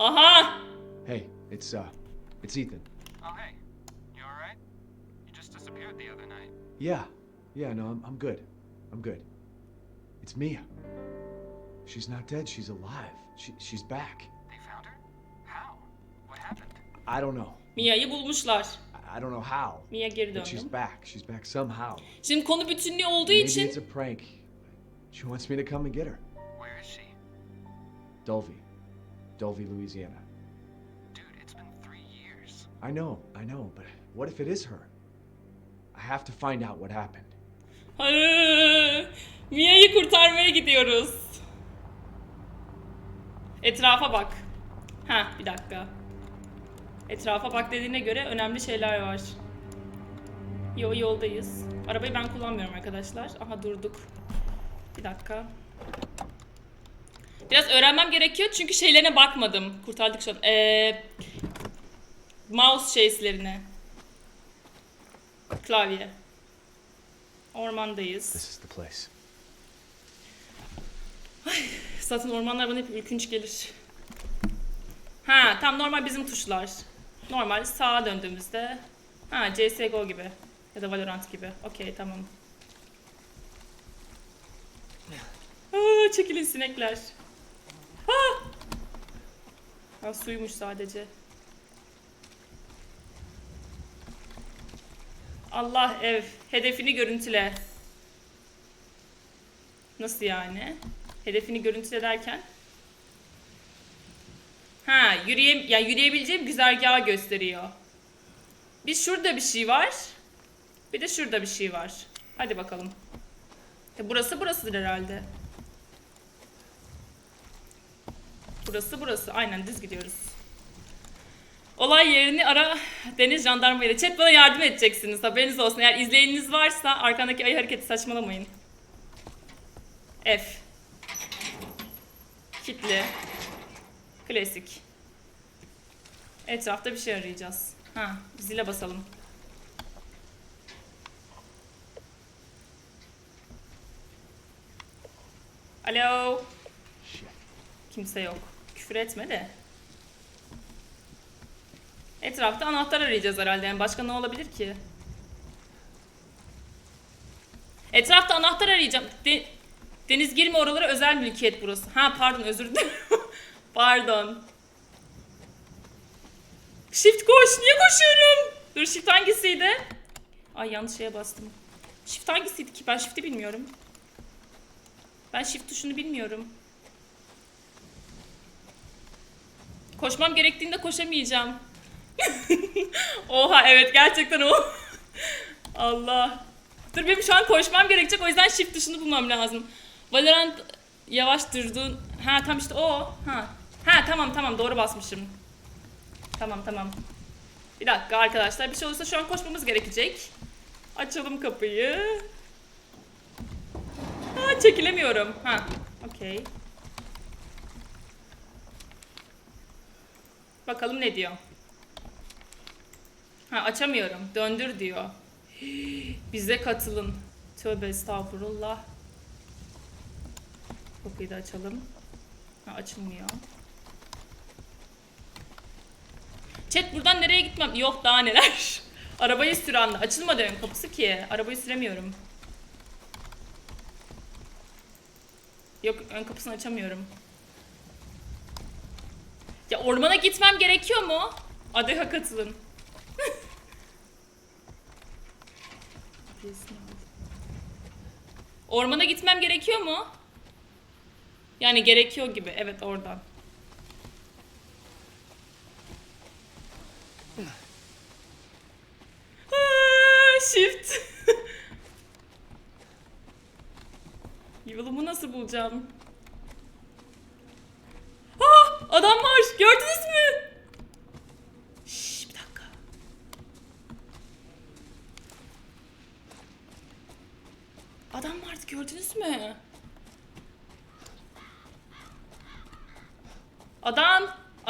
Aha! Hey, it's uh, it's Ethan. Oh, hey. You alright? You just disappeared the other night. Yeah, yeah, no, I'm, I'm good. I'm good. It's Mia. She's not dead. She's alive. She, she's back. They found her? How? What happened? I don't know. Mia'yı bulmuşlar. I, I don't know how. Mia geri But she's döndü. back. She's back somehow. Şimdi konu bütünlüğü olduğu Maybe için it's a prank. She wants me to come and get her. Where is she? Dulvey. Dulvey, Louisiana. Dude, it's been three years. I know, I know, but what if it is her? I have to find out what happened. Hayır. Mia'yı kurtarmaya gidiyoruz. Etrafa bak. Ha bir dakika. Etrafa bak dediğine göre önemli şeyler var. Yo yoldayız. Arabayı ben kullanmıyorum arkadaşlar. Aha durduk. Bir dakika. Biraz öğrenmem gerekiyor çünkü şeylerine bakmadım. Kurtardık şu an. Ee, mouse şeyslerine. Klavye. Ormandayız. This is the place. Zaten ormanlar bana hep ürkünç gelir. Ha tam normal bizim tuşlar. Normal sağa döndüğümüzde. Ha CSGO gibi. Ya da Valorant gibi. Okey tamam. Aa, çekilin sinekler. Ha! Ha, suymuş sadece. Allah ev. Hedefini görüntüle. Nasıl yani? Hedefini görüntüle derken? Ha, yürüye, yani yürüyebileceğim güzergahı gösteriyor. Bir şurada bir şey var. Bir de şurada bir şey var. Hadi bakalım. E burası burasıdır herhalde. Burası burası. Aynen düz gidiyoruz. Olay yerini ara deniz jandarmayla. Chat bana yardım edeceksiniz. Haberiniz olsun. Eğer izleyeniniz varsa arkandaki ayı hareketi saçmalamayın. F. Kitli. Klasik. Etrafta bir şey arayacağız. Ha, zile basalım. Alo. Kimse yok. Küfür etme de. Etrafta anahtar arayacağız herhalde. Yani başka ne olabilir ki? Etrafta anahtar arayacağım. De- Deniz girme oralara özel mülkiyet burası. Ha pardon özür dilerim. pardon. Shift koş. Niye koşuyorum? Dur shift hangisiydi? Ay yanlış şeye bastım. Shift hangisiydi ki? Ben shift'i bilmiyorum. Ben shift tuşunu bilmiyorum. Koşmam gerektiğinde koşamayacağım. Oha evet gerçekten o. Allah. Dur benim şu an koşmam gerekecek o yüzden shift tuşunu bulmam lazım. Valorant yavaş durduğun... Ha tam işte o. Ha. Ha tamam tamam doğru basmışım. Tamam tamam. Bir dakika arkadaşlar bir şey olursa şu an koşmamız gerekecek. Açalım kapıyı. Ha çekilemiyorum. Ha okey. Bakalım ne diyor. Ha açamıyorum. Döndür diyor. Bize katılın. Tövbe estağfurullah. Kapıyı da açalım. Ha açılmıyor. Chat buradan nereye gitmem? Yok daha neler. Arabayı sür anla. Açılmadı ön kapısı ki. Arabayı süremiyorum. Yok ön kapısını açamıyorum. Ya ormana gitmem gerekiyor mu? Adeha katılın. Ormana gitmem gerekiyor mu? Yani gerekiyor gibi. Evet oradan. Aa, Shift. Yolumu nasıl bulacağım? Aa, adam var. Gördünüz mü? Şş, bir dakika. Adam vardı gördünüz mü?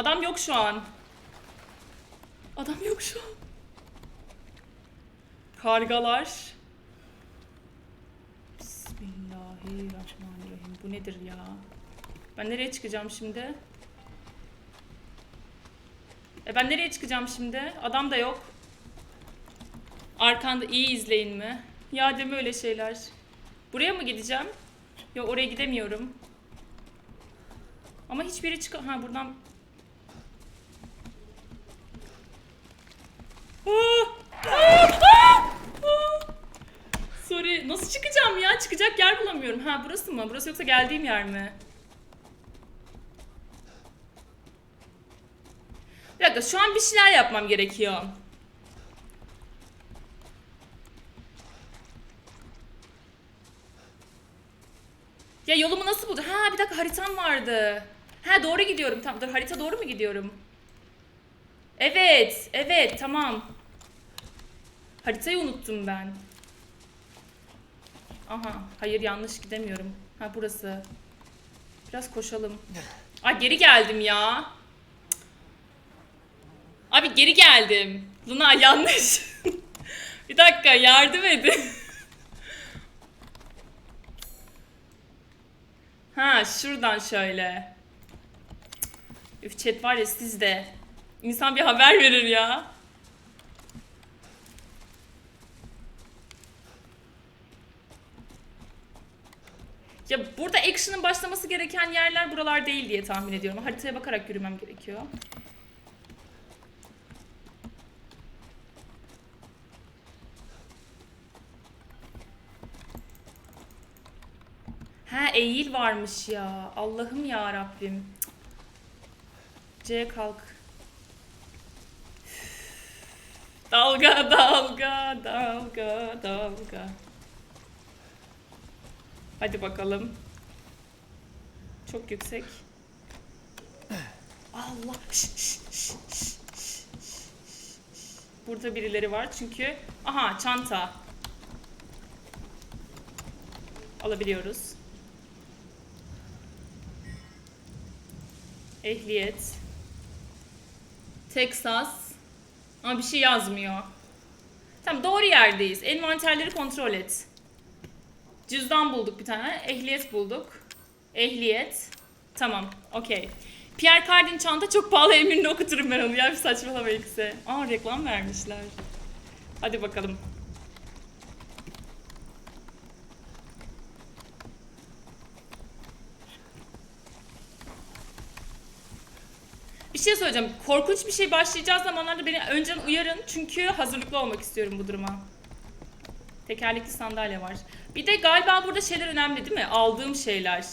Adam. Yok şu an. Adam yok şu an. Kargalar. Bismillahirrahmanirrahim. Bu nedir ya? Ben nereye çıkacağım şimdi? E ben nereye çıkacağım şimdi? Adam da yok. Arkanda iyi izleyin mi? Ya deme öyle şeyler. Buraya mı gideceğim? Yok oraya gidemiyorum. Ama hiçbiri çık... Ha buradan... Aa! Aa! Aa! Aa! Sorry. Nasıl çıkacağım ya? Çıkacak yer bulamıyorum. Ha burası mı? Burası yoksa geldiğim yer mi? Bir dakika şu an bir şeyler yapmam gerekiyor. Ya yolumu nasıl bulacağım? Ha bir dakika haritam vardı. Ha doğru gidiyorum. Tamam dur harita doğru mu gidiyorum? Evet, evet tamam. Haritayı unuttum ben. Aha, hayır yanlış gidemiyorum. Ha burası. Biraz koşalım. Ay geri geldim ya. Abi geri geldim. Luna yanlış. bir dakika yardım edin. ha şuradan şöyle. Üf chat var ya siz de. İnsan bir haber verir ya. Ya burada action'ın başlaması gereken yerler buralar değil diye tahmin ediyorum. Haritaya bakarak yürümem gerekiyor. Ha eğil varmış ya. Allah'ım ya Rabbim. C kalk. Dalga dalga dalga dalga. Hadi bakalım. Çok yüksek. Allah. Şş, şş, şş, şş. Burada birileri var çünkü. Aha çanta. Alabiliyoruz. Ehliyet. Texas. Ama bir şey yazmıyor. Tamam doğru yerdeyiz. Envanterleri kontrol et. Cüzdan bulduk bir tane. Ehliyet bulduk. Ehliyet. Tamam. Okey. Pierre Cardin çanta çok pahalı emirinde okuturum ben onu. Ya bir saçmalama ikisi. Aa reklam vermişler. Hadi bakalım. Bir şey söyleyeceğim. Korkunç bir şey başlayacağı zamanlarda beni önceden uyarın. Çünkü hazırlıklı olmak istiyorum bu duruma. Tekerlekli sandalye var. Bir de galiba burada şeyler önemli değil mi? Aldığım şeyler.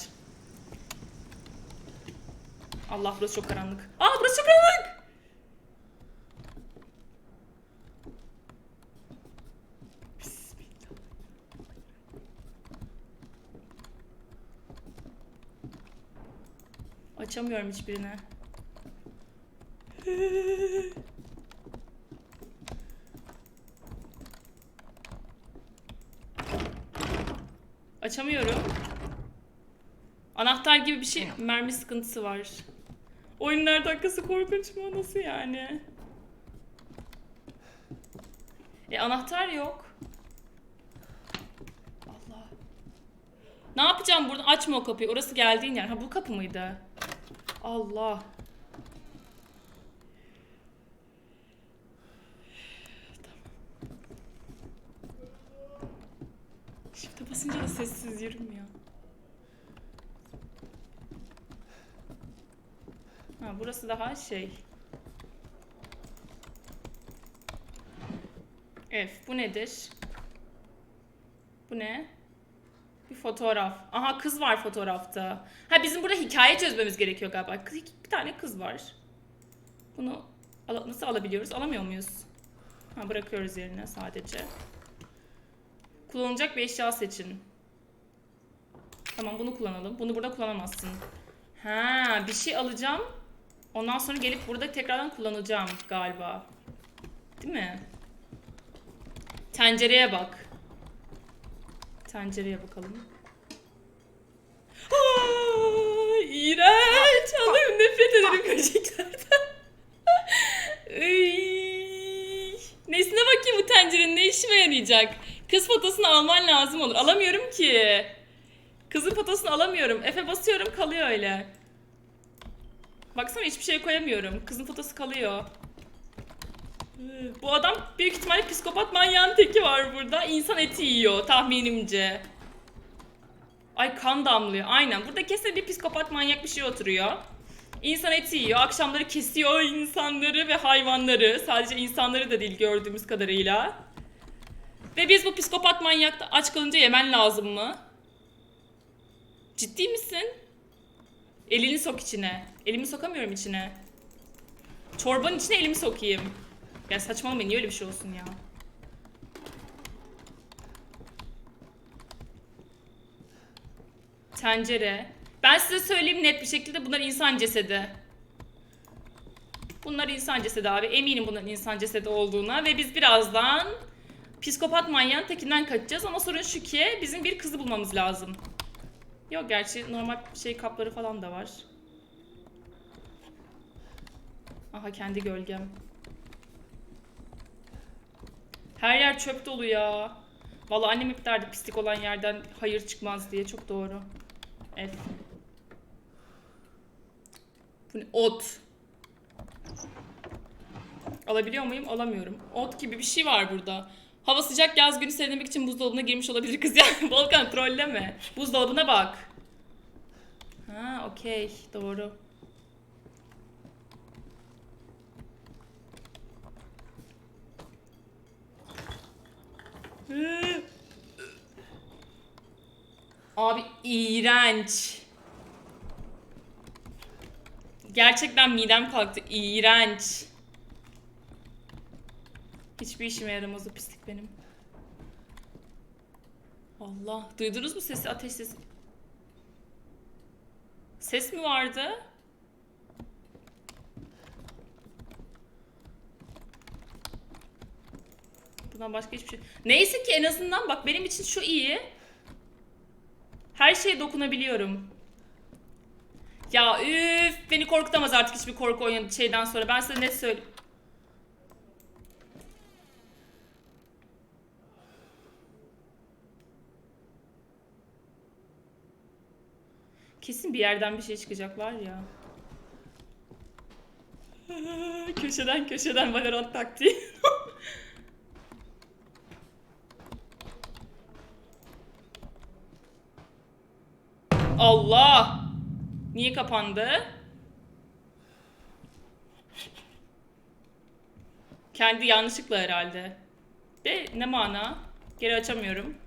Allah burası çok karanlık. Aa burası çok karanlık. Açamıyorum hiçbirini. Açamıyorum. Anahtar gibi bir şey. Mermi sıkıntısı var. Oyunlar dakikası korkunç mu? Nasıl yani? E anahtar yok. Allah. Ne yapacağım burada? Açma o kapıyı. Orası geldiğin yer. Ha bu kapı mıydı? Allah. Shift'e basınca da sessiz yürümüyor. Ha burası daha şey. F bu nedir? Bu ne? Bir fotoğraf. Aha kız var fotoğrafta. Ha bizim burada hikaye çözmemiz gerekiyor galiba. Kız, bir tane kız var. Bunu ala- nasıl alabiliyoruz? Alamıyor muyuz? Ha bırakıyoruz yerine sadece. Kullanılacak bir eşya seçin. Tamam bunu kullanalım. Bunu burada kullanamazsın. Ha bir şey alacağım. Ondan sonra gelip burada tekrardan kullanacağım galiba. Değil mi? Tencereye bak. Tencereye bakalım. Aa, iğrenç. Allah'ım nefret ederim böceklerden. Nesine bakayım bu tencerenin ne işime yarayacak? Kız fotosunu alman lazım olur. Alamıyorum ki. Kızın fotosunu alamıyorum. Efe basıyorum kalıyor öyle. Baksana hiçbir şey koyamıyorum. Kızın fotosu kalıyor. Bu adam büyük ihtimalle psikopat manyağın teki var burada. İnsan eti yiyor tahminimce. Ay kan damlıyor. Aynen. Burada kesin bir psikopat manyak bir şey oturuyor. İnsan eti yiyor. Akşamları kesiyor insanları ve hayvanları. Sadece insanları da değil gördüğümüz kadarıyla. Ve biz bu psikopat manyakta aç kalınca yemen lazım mı? Ciddi misin? Elini sok içine. Elimi sokamıyorum içine. Çorbanın içine elimi sokayım. Ya saçmalamayın niye öyle bir şey olsun ya. Tencere. Ben size söyleyeyim net bir şekilde bunlar insan cesedi. Bunlar insan cesedi abi. Eminim bunların insan cesedi olduğuna ve biz birazdan psikopat manyağın tekinden kaçacağız ama sorun şu ki bizim bir kızı bulmamız lazım. Yok gerçi normal şey kapları falan da var. Aha kendi gölgem. Her yer çöp dolu ya. Vallahi annem hep derdi pislik olan yerden hayır çıkmaz diye. Çok doğru. F. Bu ne? Ot. Alabiliyor muyum? Alamıyorum. Ot gibi bir şey var burada. Hava sıcak yaz günü serinlemek için buzdolabına girmiş olabilir kız ya. Volkan trolleme. Buzdolabına bak. Ha okey doğru. Abi iğrenç. Gerçekten midem kalktı. İğrenç. Hiçbir işime yaramaz o pislik benim. Allah. Duydunuz mu sesi? Ateş sesi. Ses mi vardı? Bundan başka hiçbir şey. Neyse ki en azından bak benim için şu iyi. Her şeye dokunabiliyorum. Ya üf beni korkutamaz artık hiçbir korku oyunu şeyden sonra. Ben size net söyleyeyim. Kesin bir yerden bir şey çıkacak var ya. köşeden köşeden Valorant taktiği. Allah! Niye kapandı? Kendi yanlışlıkla herhalde. De ne mana? Geri açamıyorum.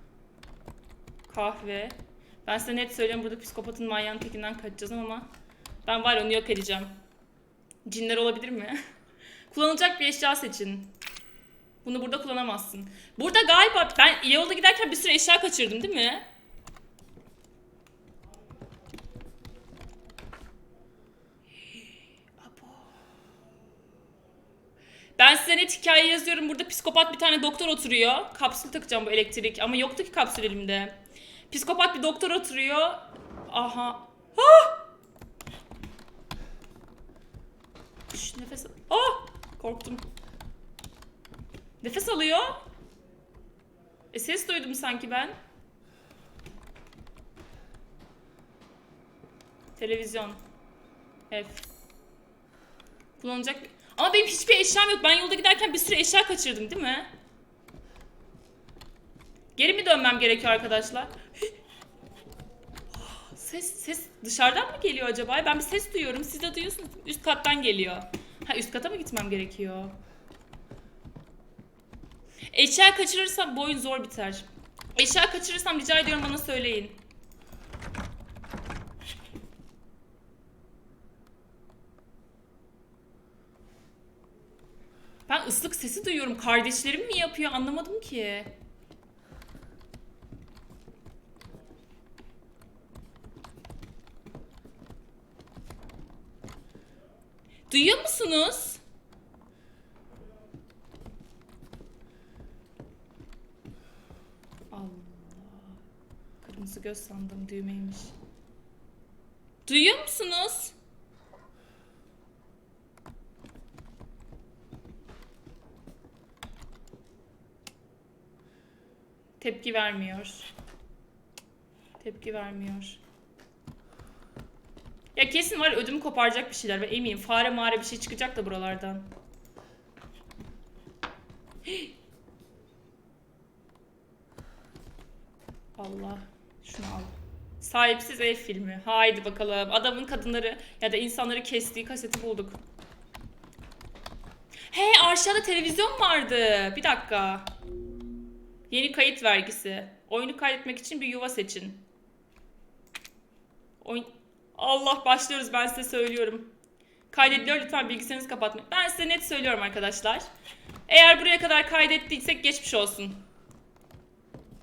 Kahve. Ben size net söylüyorum burada psikopatın manyağın tekinden kaçacağız ama ben var onu yok edeceğim. Cinler olabilir mi? Kullanılacak bir eşya seçin. Bunu burada kullanamazsın. Burada galiba ben yolda giderken bir sürü eşya kaçırdım değil mi? Ben size net hikaye yazıyorum. Burada psikopat bir tane doktor oturuyor. Kapsül takacağım bu elektrik. Ama yoktu ki kapsül elimde. Psikopat bir doktor oturuyor. Aha. Ah! Şş, nefes al. Ah! Korktum. Nefes alıyor. E ses duydum sanki ben. Televizyon. F. Kullanacak... Ama benim hiçbir eşyam yok. Ben yolda giderken bir sürü eşya kaçırdım değil mi? Geri mi dönmem gerekiyor arkadaşlar? ses ses dışarıdan mı geliyor acaba? Ben bir ses duyuyorum. Siz de duyuyorsunuz. Üst kattan geliyor. Ha üst kata mı gitmem gerekiyor? Eşya kaçırırsam bu oyun zor biter. Eşya kaçırırsam rica ediyorum bana söyleyin. Islık sesi duyuyorum. Kardeşlerim mi yapıyor anlamadım ki. Duyuyor musunuz? Allah. Kırmızı göz sandım düğmeymiş. Duyuyor musunuz? Tepki vermiyor. Tepki vermiyor. Ya kesin var ödümü koparacak bir şeyler. Ben eminim fare mağara bir şey çıkacak da buralardan. Allah. Şunu al. Sahipsiz ev filmi. Haydi bakalım. Adamın kadınları ya da insanları kestiği kaseti bulduk. Hey aşağıda televizyon vardı. Bir dakika. Yeni kayıt vergisi. Oyunu kaydetmek için bir yuva seçin. Oyun... Allah başlıyoruz ben size söylüyorum. Kaydediliyor lütfen bilgisayarınızı kapatmayın. Ben size net söylüyorum arkadaşlar. Eğer buraya kadar kaydettiysek geçmiş olsun.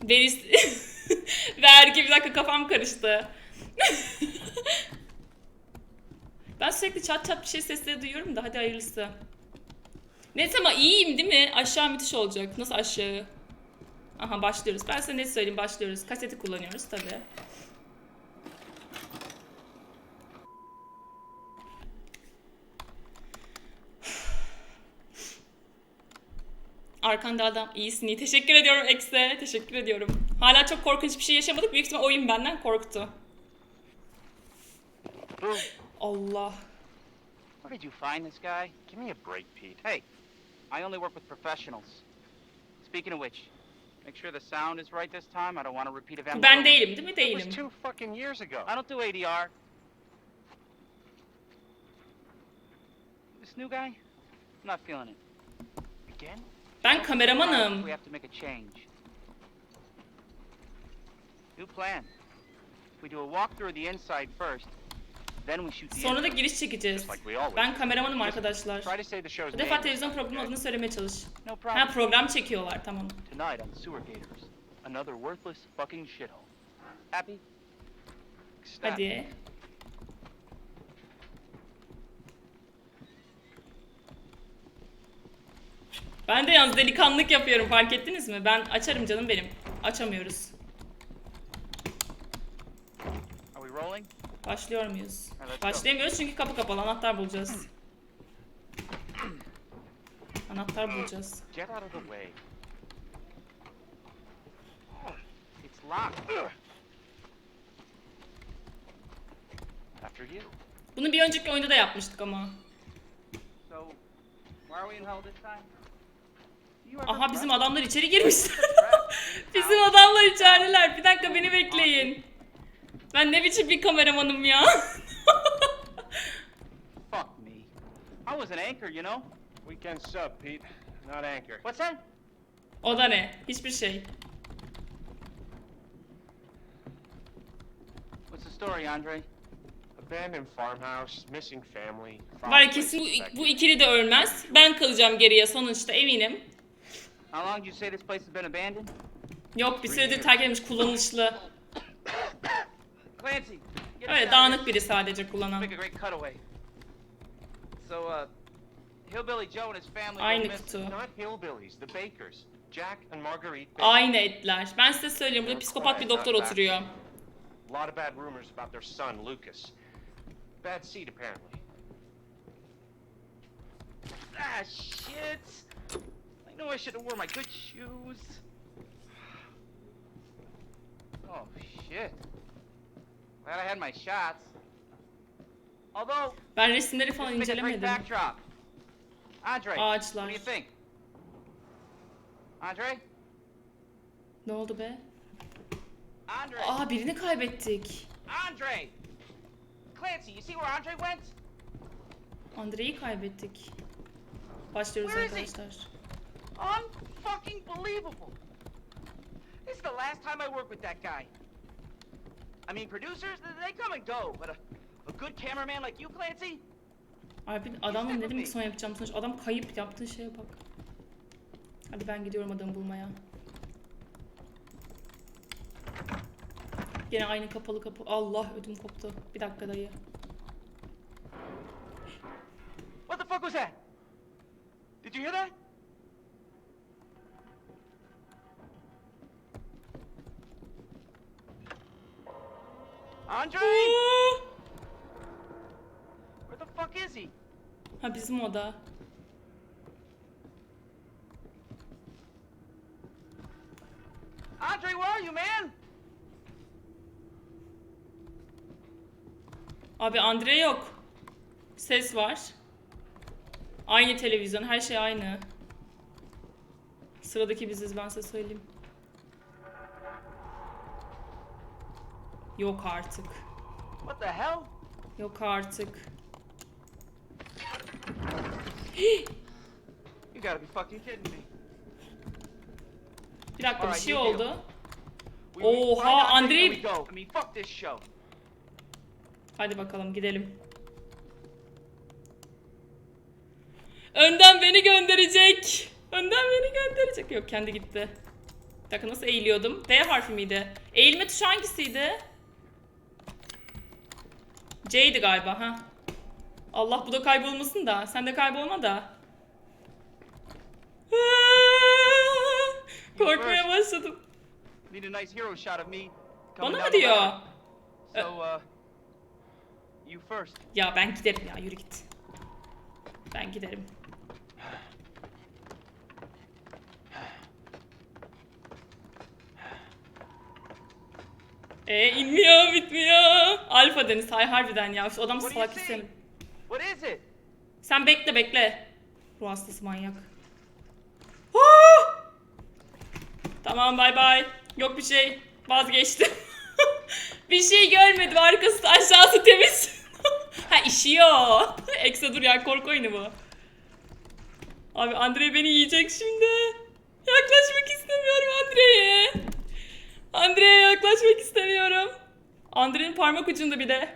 Veris... Vergi bir dakika kafam karıştı. ben sürekli çat çat bir şey sesleri duyuyorum da hadi hayırlısı. Neyse ama iyiyim değil mi? Aşağı müthiş olacak. Nasıl aşağı? Aha başlıyoruz. Ben size net söyleyeyim başlıyoruz. Kaseti kullanıyoruz tabii. Arkanda adam iyisin iyi. Teşekkür ediyorum Ekse. Teşekkür ediyorum. Hala çok korkunç bir şey yaşamadık. Büyük ihtimal oyun benden korktu. Allah. Where did you find this guy? Give me a break, Pete. Hey, I only work with professionals. Speaking of which, make sure the sound is right this time. I don't want to repeat event. Ben değilim değil mi? That Değilim. was two fucking years ago. I don't do ADR. This new guy? I'm not feeling it. Again? Ben kameramanım. Um. We have to make a change. New plan. We do a walkthrough of the inside first, Sonra da giriş çekeceğiz. Ben kameramanım arkadaşlar. Bu defa televizyon programının adını söylemeye çalış. Ha program çekiyorlar tamam. Hadi. Ben de yalnız delikanlılık yapıyorum fark ettiniz mi? Ben açarım canım benim. Açamıyoruz. Are we rolling? Başlıyor muyuz? Evet. Başlayamıyoruz çünkü kapı kapalı. Anahtar bulacağız. Anahtar bulacağız. Get out of the way. It's locked. After you. Bunu bir önceki oyunda da yapmıştık ama. So, why are we in hell this time? You ever Aha bizim adamlar içeri girmişler. bizim adamlar içerideler. Bir dakika beni bekleyin. Ben ne biçim bir kameramanım ya. Fuck me. I was an anchor, you know? Weekend sub, Pete. Not anchor. What's that? o da ne? Hiçbir şey. What's the story, Andre? Abandoned farmhouse, missing family. Var kesin bu, bu ikili de ölmez. Ben kalacağım geriye sonuçta eminim. How long did you say this place has been abandoned? Yok bir süredir terk edilmiş kullanışlı. Öyle dağınık biri sadece kullanan. Uh, Hillbilly Joe and his family Aynı kutu. Not hillbillies, the Bakers. Jack and Marguerite Baker. Aynı etler. Ben size söyleyeyim burada psikopat bir doktor oturuyor. A lot of bad rumors about their son, Lucas. Bad seed, apparently. Ah, shit! I know I should have worn my good shoes. Oh, shit. Glad I had my shots. Although, Ben resimleri falan let's make a great incelemedim. backdrop. Andre, Ağaçlar. what do you think? Andre? Ne oldu be? Andre? Aa birini kaybettik. Andre! Clancy, you see where Andre went? Andre'yi kaybettik. Başlıyoruz Where is he? arkadaşlar. Unfucking believable! This is the last time I work with that guy. I mean, producers, they come and go, but a, a good cameraman like you, Clancy? Abi adamla ne demek son yapacağım sonuç? Adam kayıp yaptığı şeye bak. Hadi ben gidiyorum adamı bulmaya. Gene aynı kapalı kapı. Allah ödüm koptu. Bir dakika dayı. What the fuck was that? Did you hear that? Oda. Andre, where are you, man? Abi Andre yok. Ses var. Aynı televizyon, her şey aynı. Sıradaki biziz ben size söyleyeyim. Yok artık. What the hell? Yok artık. You gotta be fucking kidding me. Bir dakika bir Alright, şey you deal. oldu. We- we Oha, find out Andrei- and we go. I mean, fuck this show. Hadi bakalım gidelim. Önden beni gönderecek. Önden beni gönderecek. Yok kendi gitti. Bir dakika nasıl eğiliyordum? D harfi miydi? Eğilme tuşu hangisiydi? C'ydi galiba ha. Allah bu da kaybolmasın da. Sen de kaybolma da. Korkmaya başladım. Bana mı diyor? uh, you first. Ya ben giderim ya yürü git. Ben giderim. E inmiyor bitmiyor. Alfa Deniz hay harbiden ya. Şu adam salak see? What is it? Sen bekle bekle. Ruh hastası manyak. Ah! Tamam bay bay. Yok bir şey. Vazgeçtim. bir şey görmedim. Arkası aşağısı temiz. ha işiyor. Eksa dur ya korku oyunu bu. Abi Andre beni yiyecek şimdi. Yaklaşmak istemiyorum Andre'ye. Andre'ye yaklaşmak istemiyorum. Andre'nin parmak ucunda bir de.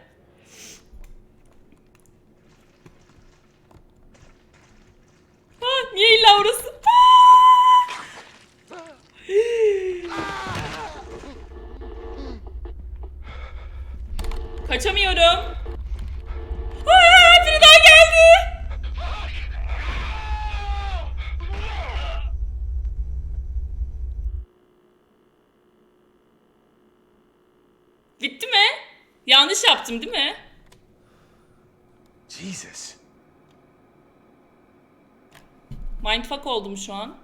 Ah, niye illa orası? Kaçamıyorum. Aa, biri daha geldi. Bitti mi? Yanlış yaptım değil mi? Mindfuck oldum şu an.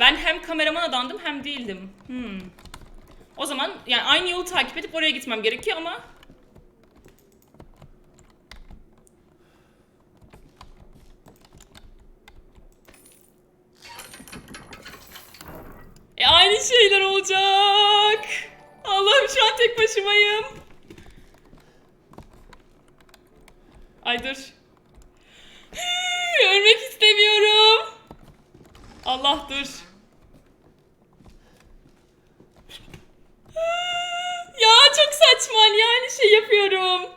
Ben hem kameraman adamdım hem değildim. Hmm. O zaman yani aynı yolu takip edip oraya gitmem gerekiyor ama E aynı şeyler olacak. Allah'ım şu an tek başımayım. Ay dur. Ölmek istemiyorum. Allah dur. Ya çok saçma yani şey yapıyorum.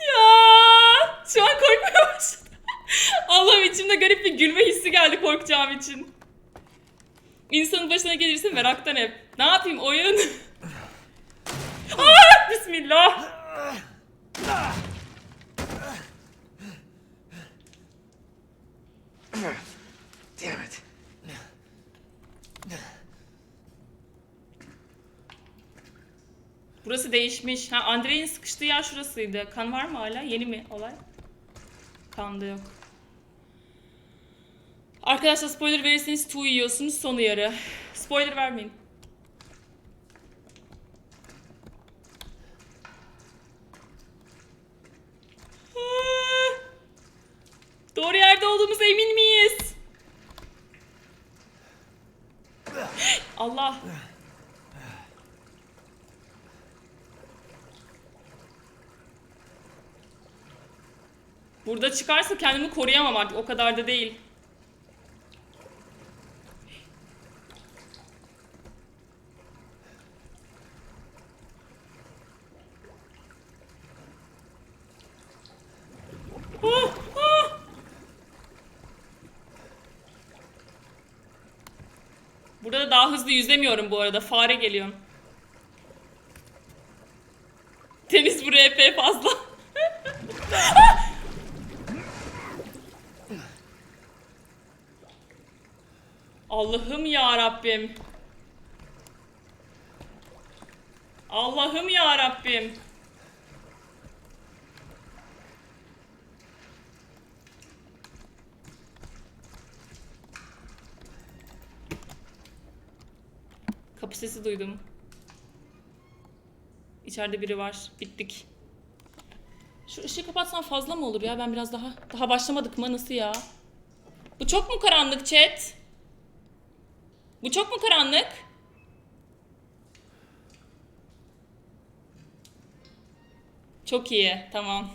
Ya şu an korkmaya başladım. Allah'ım içimde garip bir gülme hissi geldi korkacağım için. İnsanın başına gelirse meraktan hep. Ne yapayım oyun? Bismillah. Damn it. Burası değişmiş. Ha Andrei'nin sıkıştığı yer şurasıydı. Kan var mı hala? Yeni mi olay? Kan da yok. Arkadaşlar spoiler verirseniz tu yiyorsunuz sonu yarı. Spoiler vermeyin. Ah! Doğru yerde olduğumuza emin miyiz? Allah. Burada çıkarsa kendimi koruyamam artık. O kadar da değil. Ah, ah! Burada da daha hızlı yüzemiyorum bu arada. Fare geliyor. Deniz buraya epey fazla. Allah'ım ya Rabbim. Allah'ım ya Rabbim. Sesi duydum. İçeride biri var. Bittik. Şu ışığı kapatsan fazla mı olur ya? Ben biraz daha... Daha başlamadık mı? Nasıl ya? Bu çok mu karanlık chat? Bu çok mu karanlık? Çok iyi. Tamam.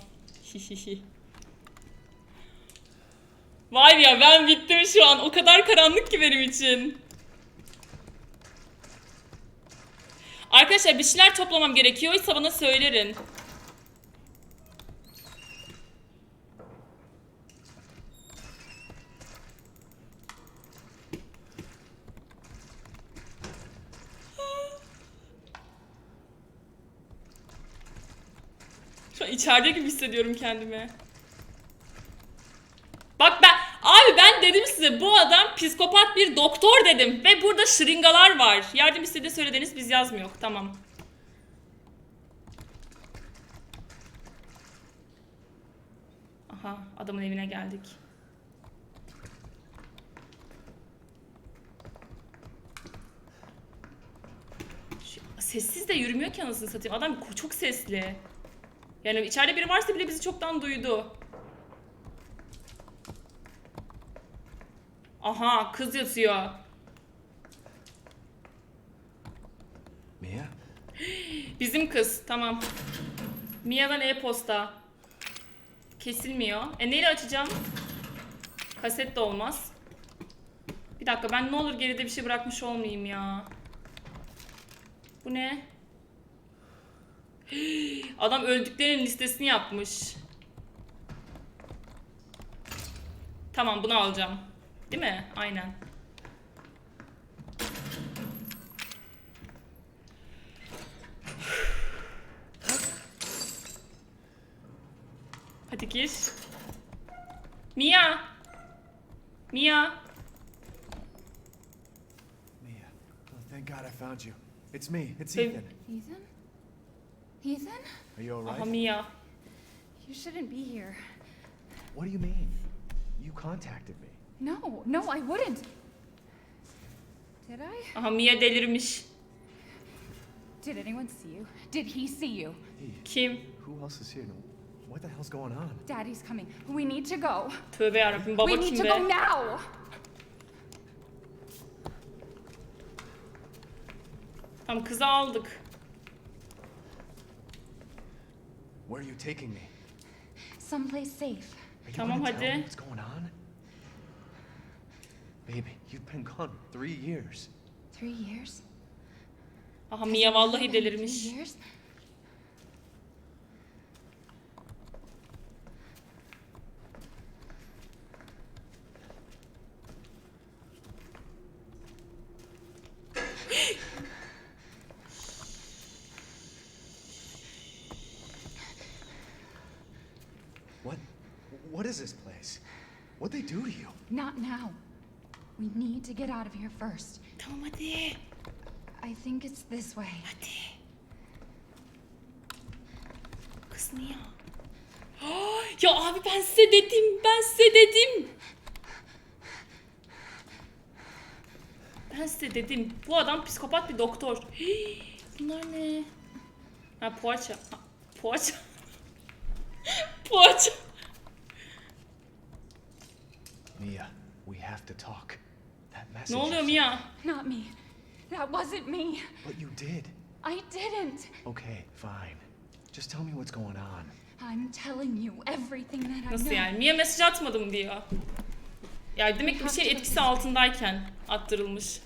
Var ya ben bittim şu an. O kadar karanlık ki benim için. Arkadaşlar bir şeyler toplamam gerekiyorsa bana söylerin. Şu içeride gibi hissediyorum kendimi. Bak ben abi ben dedim size bu adam psikopat bir doktor dedim ve burada şırıngalar var. Yardım istediği söylediniz biz yazmıyor. Tamam. Aha adamın evine geldik. Sessiz de yürümüyor ki anasını satayım. Adam çok sesli. Yani içeride biri varsa bile bizi çoktan duydu. Aha kız yatıyor. Mia? Bizim kız tamam. Mia'dan e-posta. Kesilmiyor. E neyle açacağım? Kaset de olmaz. Bir dakika ben ne olur geride bir şey bırakmış olmayayım ya. Bu ne? Adam öldüklerinin listesini yapmış. Tamam bunu alacağım. Değil mi? Aynen. Hadi gir. Mia. Mia. Mia. Oh, thank God I found you. It's me. It's Babe. Ethan. Ethan? Ethan? Are you alright? Aha uh-huh, Mia. You shouldn't be here. What do you mean? You contacted me. No, no, I wouldn't. Did I? Aha Mia delirmiş. Did anyone see you? Did he see you? Kim? Who else is here? What the hell's going on? Daddy's coming. We need to go. Tövbe yarabbim baba we need kim to be? go now. Tamam kızı aldık. Where are you taking me? Someplace safe. Are you Tamam, hadi. what's going on? Baby, you've been gone three years. Three years? Aha Mia vallahi delirmiş. Three years? What? What is this place? What'd they do to you? Not now. We need to get out of here first. Tamam hadi. I think it's this way. Hadi. Kız Mia. ya abi ben size dedim. Ben size dedim. Ben size dedim. Bu adam psikopat bir doktor. Bunlar ne? Ha poğaça. Ha, poğaça. poğaça. Mia, we have to talk. That message. Ne oluyor Mia? Not me. That wasn't me. But you did. I didn't. Okay, fine. Just tell me what's going on. I'm telling you everything that I Nasıl know. yani? Mia mesaj atmadım diyor. Ya demek ki bir şey etkisi altındayken attırılmış.